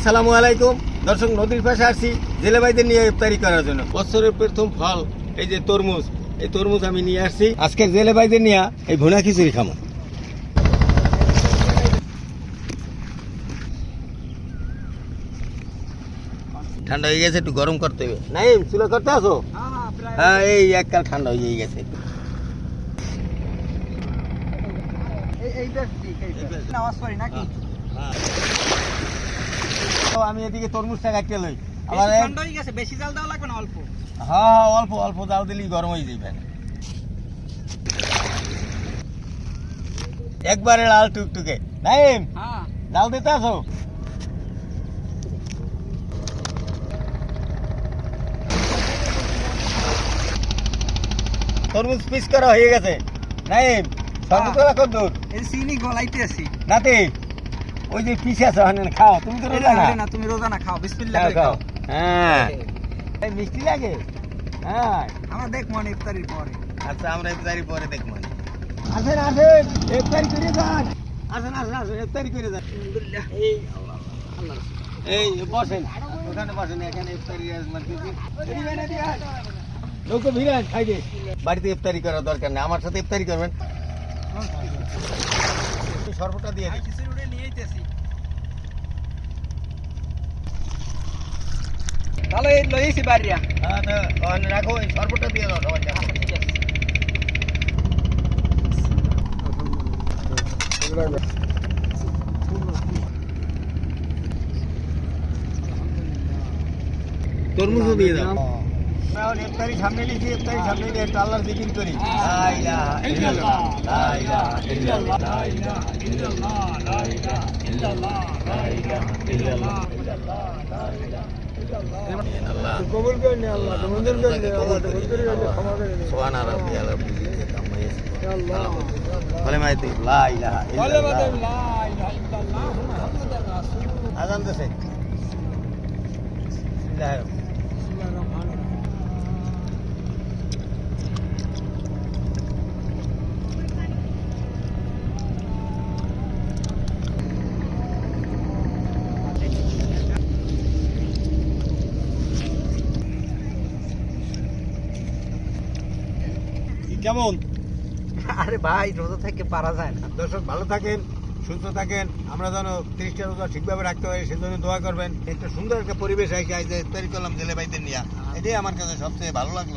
আসসালামু আলাইকুম দর্শক নদীর পাশে আসছি জেলে ভাইদের নিয়ে ইফতারি করার জন্য বছরের প্রথম ফল এই যে তরমুজ এই তরমুজ আমি নিয়ে আসছি আজকে জেলে ভাইদের নিয়ে এই ভুনা খিচুড়ি খামো ঠান্ডা হয়ে গেছে একটু গরম করতে হবে নাই চুলা করতে আসো হ্যাঁ এই এককাল ঠান্ডা হয়ে গেছে তো আমি এদিকে তরমুজটা কাটতে লই। আবার বেশি জাল দেওয়া লাগবে না অল্প? হ্যাঁ হ্যাঁ অল্প অল্প জাল দিলেই গরম হয়ে যাবে একবারে লাল টুকটুকে। নাইম হ্যাঁ। জাল দিতে আসো। তরমুজ পিস করা হয়ে গেছে। নাইম সর্বতলা কত দূর এই চিনি গলাইতে আছি। নাতি ওই যে পিসে আছে ওখানে খাও। তুমি তো রোজা না তুমি রোজা না খাও বিসমিল্লাহ খাও করে খাও। হ্যাঁ। এই। মিষ্টি লাগে? হ্যাঁ। আমার দেখ মনে ইফতারির পরে। আচ্ছা আমরা ইফতারি পরে দেখব। আসেন আসেন ইফতারি করে যান। আসেন আসেন আসেন ইফতারি করে যান। আলহামদুলিল্লাহ। এই এই বসেন। ওখানে বসেন এখানে ইফতারি আজমান আয়, এদিকে আয়। খাইবে বাড়িতে ইফতারি করার দরকার নেই। আমার সাথে ইফতারি করবেন। সর্বটা দিয়ে খিচুড়ি আইতেছি তাহলে লইছি বাড়িয়া। হ্যাঁ তো রাখো এই সর্বটা দিয়ে দাও সবার ঠিক আছে। তরমুজও দিয়ে দাও। এখন ইফতারি সামনে লিখি ইফতারি সামনে দিয়ে একটু আল্লাহর জিকির করি লা ইলাহা ইল্লাল্লাহ, লা ইলাহা ইল্লাল্লাহ, লা ইলাহা ইল্লাল্লাহ, লা ইলাহা ইল্লাল্লাহ, লা ইলাহা ইল্লাল্লাহ, লা কেমন? আরে ভাই রোজা থেকে পারা যায় না। দর্শক ভালো থাকেন সুস্থ থাকেন। আমরা যেন তিরিশটা রোজা ঠিকভাবে রাখতে পারি সে জন্য দোয়া করবেন। একটা সুন্দর একটা পরিবেশ আছে তৈরি করলাম জেলে ভাইদের নিয়ে। এটাই আমার কাছে সবচেয়ে ভালো লাগল।